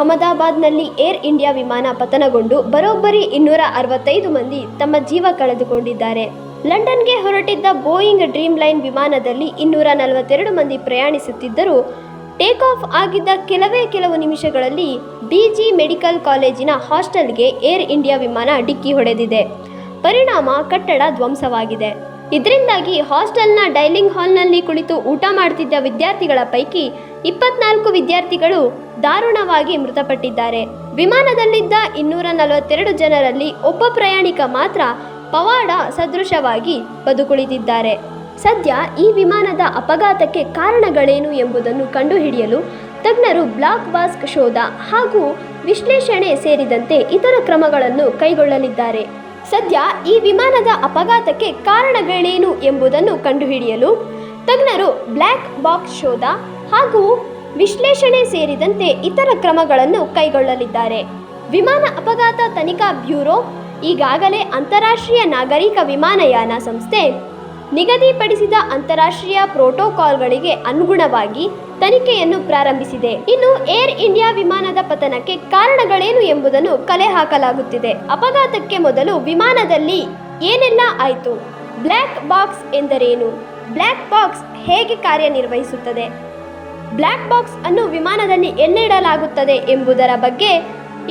ಅಹಮದಾಬಾದ್ನಲ್ಲಿ air India ವಿಮಾನ ಪತನಗೊಂಡು ಬರೋಬ್ಬರಿ ಇನ್ನೂರ ಅರವತ್ತೈದು ಮಂದಿ ತಮ್ಮ ಜೀವ ಕಳೆದುಕೊಂಡಿದ್ದಾರೆ. ಲಂಡನ್ಗೆ ಹೊರಟಿದ್ದ ಬೋಯಿಂಗ್ ಡ್ರೀಮ್ ಲೈನ್ ವಿಮಾನದಲ್ಲಿ ಇನ್ನೂರ ನಲವತ್ತೆರಡು ಮಂದಿ ಪ್ರಯಾಣಿಸುತ್ತಿದ್ದರೂ ಟೇಕ್ ಆಫ್ ಆಗಿದ್ದ ಕೆಲವೇ ಕೆಲವು ನಿಮಿಷಗಳಲ್ಲಿ ಬಿಜಿ ಮೆಡಿಕಲ್ ಕಾಲೇಜಿನ ಹಾಸ್ಟೆಲ್ಗೆ ಏರ್ ಇಂಡಿಯಾ ವಿಮಾನ ಡಿಕ್ಕಿ ಹೊಡೆದಿದೆ. ಪರಿಣಾಮ ಕಟ್ಟಡ ಧ್ವಂಸವಾಗಿದೆ. ಇದರಿಂದಾಗಿ ಹಾಸ್ಟೆಲ್ನ ಡೈನಿಂಗ್ ಹಾಲ್ನಲ್ಲಿ ಕುಳಿತು ಊಟ ಮಾಡ್ತಿದ್ದ ವಿದ್ಯಾರ್ಥಿಗಳ ಪೈಕಿ ಇಪ್ಪತ್ನಾಲ್ಕು ವಿದ್ಯಾರ್ಥಿಗಳು ದಾರುಣವಾಗಿ ಮೃತಪಟ್ಟಿದ್ದಾರೆ. ವಿಮಾನದಲ್ಲಿದ್ದ ಇನ್ನೂರ ನಲವತ್ತೆರಡು ಜನರಲ್ಲಿ ಒಬ್ಬ ಪ್ರಯಾಣಿಕ ಮಾತ್ರ ಪವಾಡ ಸದೃಶವಾಗಿ ಬದುಕುಳಿದಿದ್ದಾರೆ. ಸದ್ಯ ಈ ವಿಮಾನದ ಅಪಘಾತಕ್ಕೆ ಕಾರಣಗಳೇನು ಎಂಬುದನ್ನು ಕಂಡುಹಿಡಿಯಲು ತಜ್ಞರು ಬ್ಲಾಕ್ ಬಾಸ್ಕ್ ಶೋಧ ಹಾಗೂ ವಿಶ್ಲೇಷಣೆ ಸೇರಿದಂತೆ ಇತರ ಕ್ರಮಗಳನ್ನು ಕೈಗೊಳ್ಳಲಿದ್ದಾರೆ. ಸದ್ಯ ಈ ವಿಮಾನದ ಅಪಘಾತಕ್ಕೆ ಕಾರಣಗಳೇನು ಎಂಬುದನ್ನು ಕಂಡುಹಿಡಿಯಲು ತಜ್ಞರು ಬ್ಲ್ಯಾಕ್ ಬಾಕ್ಸ್ ಶೋಧ ಹಾಗೂ ವಿಶ್ಲೇಷಣೆ ಸೇರಿದಂತೆ ಇತರ ಕ್ರಮಗಳನ್ನು ಕೈಗೊಳ್ಳಲಿದ್ದಾರೆ. ವಿಮಾನ ಅಪಘಾತ ತನಿಖಾ ಬ್ಯೂರೋ, ಈಗಾಗಲೇ ಅಂತಾರಾಷ್ಟ್ರೀಯ ನಾಗರಿಕ ವಿಮಾನಯಾನ ಸಂಸ್ಥೆ ನಿಗದಿಪಡಿಸಿದ ಅಂತಾರಾಷ್ಟ್ರೀಯ ಪ್ರೋಟೋಕಾಲ್ಗಳಿಗೆ ಅನುಗುಣವಾಗಿ ತನಿಖೆಯನ್ನು ಪ್ರಾರಂಭಿಸಿದೆ. ಇನ್ನು ಏರ್ ಇಂಡಿಯಾ ವಿಮಾನದ ಪತನಕ್ಕೆ ಕಾರಣಗಳೇನು ಎಂಬುದನ್ನು ಕಲೆ ಹಾಕಲಾಗುತ್ತಿದೆ. ಅಪಘಾತಕ್ಕೆ ಮೊದಲು ವಿಮಾನದಲ್ಲಿ ಏನೆಲ್ಲ ಆಯಿತು? ಬ್ಲ್ಯಾಕ್ ಬಾಕ್ಸ್ ಎಂದರೇನು? ಬ್ಲ್ಯಾಕ್ ಬಾಕ್ಸ್ ಹೇಗೆ ಕಾರ್ಯನಿರ್ವಹಿಸುತ್ತದೆ? ಬ್ಲ್ಯಾಕ್ ಬಾಕ್ಸ್ ಅನ್ನು ವಿಮಾನದಲ್ಲಿ ಎಲ್ಲಿಡಲಾಗುತ್ತದೆ ಎಂಬುದರ ಬಗ್ಗೆ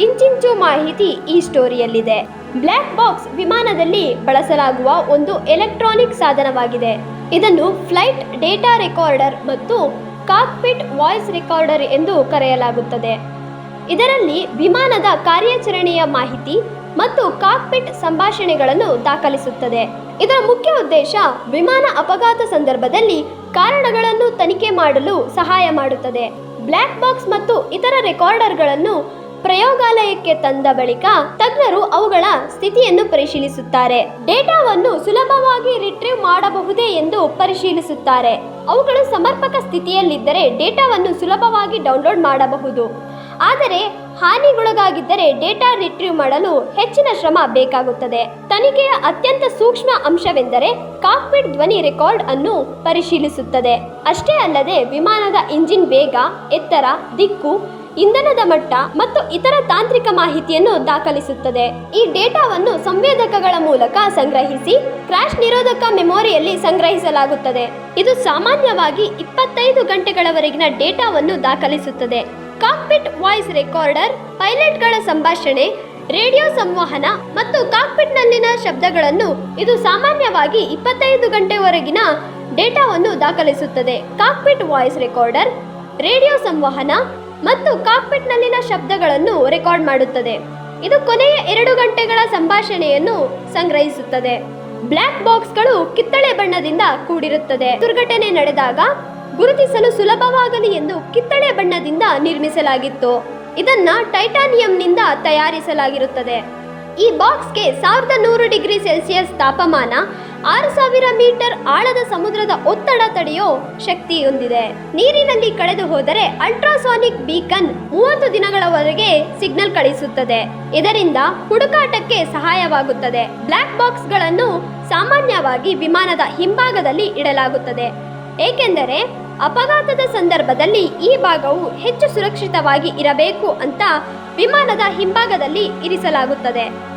ಇಂಚಿಂಚು ಮಾಹಿತಿ ಈ ಸ್ಟೋರಿಯಲ್ಲಿದೆ. ಬ್ಲ್ಯಾಕ್ ಬಾಕ್ಸ್ ವಿಮಾನದಲ್ಲಿ ಬಳಸಲಾಗುವ ಒಂದು ಎಲೆಕ್ಟ್ರಾನಿಕ್ ಸಾಧನವಾಗಿದೆ. ಇದನ್ನು ಫ್ಲೈಟ್ ಡೇಟಾ ರೆಕಾರ್ಡರ್ ಮತ್ತು ಕಾಕ್ಪಿಟ್ ವಾಯ್ಸ್ ರೆಕಾರ್ಡರ್ ಎಂದು ಕರೆಯಲಾಗುತ್ತದೆ. ಇದರಲ್ಲಿ ವಿಮಾನದ ಕಾರ್ಯಾಚರಣೆಯ ಮಾಹಿತಿ ಮತ್ತು ಕಾಕ್ಪಿಟ್ ಸಂಭಾಷಣೆಗಳನ್ನು ದಾಖಲಿಸುತ್ತದೆ. ಇದರ ಮುಖ್ಯ ಉದ್ದೇಶ ವಿಮಾನ ಅಪಘಾತ ಸಂದರ್ಭದಲ್ಲಿ ಕಾರಣಗಳನ್ನು ತನಿಖೆ ಮಾಡಲು ಸಹಾಯ ಮಾಡುತ್ತದೆ. ಬ್ಲ್ಯಾಕ್ ಬಾಕ್ಸ್ ಮತ್ತು ಇತರ ರೆಕಾರ್ಡರ್ಗಳನ್ನು ಪ್ರಯೋಗಾಲಯಕ್ಕೆ ತಂದ ಬಳಿಕ ತಜ್ಞರು ಅವುಗಳ ಸ್ಥಿತಿಯನ್ನು ಪರಿಶೀಲಿಸುತ್ತಾರೆ. ಡೇಟಾವನ್ನು ಸುಲಭವಾಗಿ ರಿಟ್ರೀವ್ ಮಾಡಬಹುದೇ ಎಂದು ಪರಿಶೀಲಿಸುತ್ತಾರೆ. ಅವುಗಳು ಸಮರ್ಪಕ ಸ್ಥಿತಿಯಲ್ಲಿದ್ದರೆ ಡೇಟಾವನ್ನು ಸುಲಭವಾಗಿ ಡೌನ್ಲೋಡ್ ಮಾಡಬಹುದು. ಆದರೆ ಹಾನಿಗೊಳಗಾಗಿದ್ದರೆ ಡೇಟಾ ರಿಟ್ರೀವ್ ಮಾಡಲು ಹೆಚ್ಚಿನ ಶ್ರಮ ಬೇಕಾಗುತ್ತದೆ. ತನಿಖೆಯ ಅತ್ಯಂತ ಸೂಕ್ಷ್ಮ ಅಂಶವೆಂದರೆ ಕಾಕ್ಪಿಟ್ ಧ್ವನಿ ರೆಕಾರ್ಡ್ ಅನ್ನು ಪರಿಶೀಲಿಸುತ್ತದೆ. ಅಷ್ಟೇ ಅಲ್ಲದೆ ವಿಮಾನದ ಇಂಜಿನ್ ವೇಗ, ಎತ್ತರ, ದಿಕ್ಕು ಇಂಧನದ ಮಟ್ಟ ಮತ್ತು ಇತರ ತಾಂತ್ರಿಕ ಮಾಹಿತಿಯನ್ನು ದಾಖಲಿಸುತ್ತದೆ. ಈ ಡೇಟಾವನ್ನು ಸಂವೇದಕಗಳ ಮೂಲಕ ಸಂಗ್ರಹಿಸಿ ಕ್ರಾಶ್ ನಿರೋಧಕ ಮೆಮೊರಿಯಲ್ಲಿ ಸಂಗ್ರಹಿಸಲಾಗುತ್ತದೆ. ಇದು ಸಾಮಾನ್ಯವಾಗಿ ಇಪ್ಪತ್ತೈದು ಗಂಟೆಗಳವರೆಗಿನ ಡೇಟಾವನ್ನು ದಾಖಲಿಸುತ್ತದೆ. ಕಾಕ್ಪಿಟ್ ವಾಯ್ಸ್ ರೆಕಾರ್ಡರ್, ಪೈಲಟ್ಗಳ ಸಂಭಾಷಣೆ, ರೇಡಿಯೋ ಸಂವಹನ ಮತ್ತು ಕಾಕ್ಪಿಟ್ನಲ್ಲಿನ ಶಬ್ದಗಳನ್ನು ಇದು ಸಾಮಾನ್ಯವಾಗಿ ಇಪ್ಪತ್ತೈದು ಗಂಟೆವರೆಗಿನ ಡೇಟಾವನ್ನು ದಾಖಲಿಸುತ್ತದೆ. ಕಾಕ್ಪಿಟ್ ವಾಯ್ಸ್ ರೆಕಾರ್ಡರ್, ರೇಡಿಯೋ ಸಂವಹನ ಮತ್ತು ಕಾಕ್ಪಿಟ್ನಲ್ಲಿನ ಶಬ್ದಗಳನ್ನು ರೆಕಾರ್ಡ್ ಮಾಡುತ್ತದೆ. ಇದು ಕೊನೆಯ ಎರಡು ಗಂಟೆಗಳ ಸಂಭಾಷಣೆಯನ್ನು ಸಂಗ್ರಹಿಸುತ್ತದೆ. ಬ್ಲ್ಯಾಕ್ ಬಾಕ್ಸ್ಗಳು ಕಿತ್ತಳೆ ಬಣ್ಣದಿಂದ ಕೂಡಿರುತ್ತದೆ. ದುರ್ಘಟನೆ ನಡೆದಾಗ ಗುರುತಿಸಲು ಸುಲಭವಾಗಲಿ ಎಂದು ಕಿತ್ತಳೆ ಬಣ್ಣದಿಂದ ನಿರ್ಮಿಸಲಾಗಿತ್ತು. ಇದನ್ನ ಟೈಟಾನಿಯಂನಿಂದ ತಯಾರಿಸಲಾಗಿರುತ್ತದೆ. ಈ ಬಾಕ್ಸ್ಗೆ ಸಾವಿರದ ನೂರು ಡಿಗ್ರಿ ಸೆಲ್ಸಿಯಸ್ ತಾಪಮಾನ ಆರು ಸಾವಿರ ಮೀಟರ್ ಆಳದ ಸಮುದ್ರದ ಒತ್ತಡ ತಡೆಯೋ ಶಕ್ತಿ ಹೊಂದಿದೆ. ನೀರಿನಲ್ಲಿ ಕಳೆದು ಹೋದರೆ ಅಲ್ಟ್ರಾಸಾನಿಕ್ ಬೀಕನ್ ಮೂವತ್ತು ದಿನಗಳವರೆಗೆ ಸಿಗ್ನಲ್ ಕಳಿಸುತ್ತದೆ. ಇದರಿಂದ ಹುಡುಕಾಟಕ್ಕೆ ಸಹಾಯವಾಗುತ್ತದೆ. ಬ್ಲ್ಯಾಕ್ ಬಾಕ್ಸ್ಗಳನ್ನು ಸಾಮಾನ್ಯವಾಗಿ ವಿಮಾನದ ಹಿಂಭಾಗದಲ್ಲಿ ಇಡಲಾಗುತ್ತದೆ. ಏಕೆಂದರೆ ಅಪಘಾತದ ಸಂದರ್ಭದಲ್ಲಿ ಈ ಭಾಗವು ಹೆಚ್ಚು ಸುರಕ್ಷಿತವಾಗಿ ಇರಬೇಕು ಅಂತ ವಿಮಾನದ ಹಿಂಭಾಗದಲ್ಲಿ ಇರಿಸಲಾಗುತ್ತದೆ.